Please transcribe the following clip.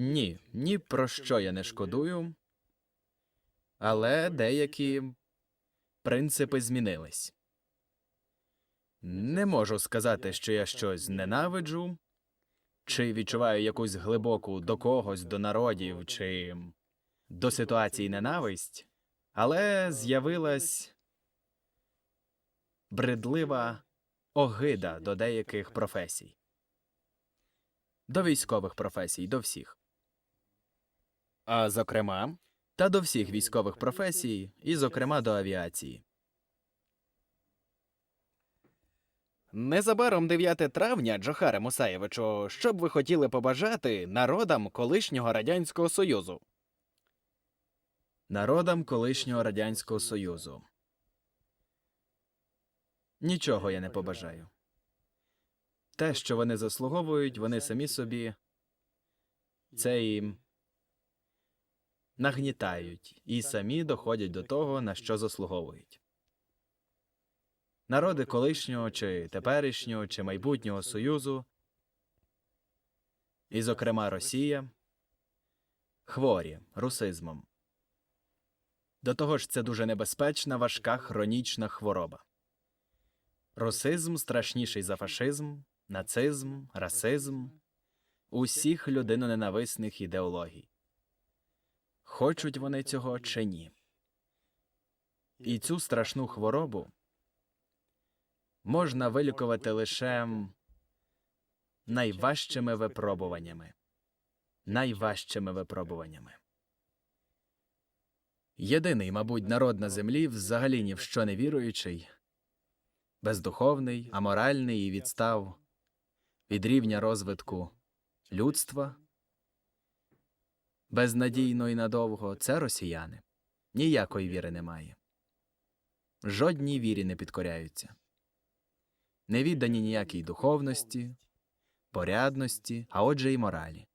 Ні, ні про що я не шкодую, але деякі принципи змінились. Не можу сказати, що я щось ненавиджу, чи відчуваю якусь глибоку до когось, до народів, чи до ситуації ненависть, але з'явилась бредлива огида до деяких професій. До військових професій, до всіх. А зокрема, та до всіх військових професій, і, зокрема, до авіації. Незабаром 9 травня, Джохаре Мусаєвичу, що б ви хотіли побажати народам колишнього Радянського Союзу? Народам колишнього Радянського Союзу. Нічого я не побажаю. Те, що вони заслуговують, вони самі собі це їм нагнітають і самі доходять до того, на що заслуговують. Народи колишнього чи теперішнього чи майбутнього Союзу, і, зокрема, Росія, хворі русизмом. До того ж, це дуже небезпечна, важка хронічна хвороба. Русизм страшніший за фашизм, нацизм, расизм, усіх людиноненависних ідеологій. Хочуть вони цього чи ні. І цю страшну хворобу можна вилікувати лише найважчими випробуваннями. Найважчими випробуваннями. Єдиний, мабуть, народ на землі, взагалі ні в що не віруючий, бездуховний, аморальний і відстав від рівня розвитку людства, безнадійно і надовго це росіяни. Ніякої віри немає. Жодній вірі не підкоряються. Не віддані ніякій духовності, порядності, а отже й моралі.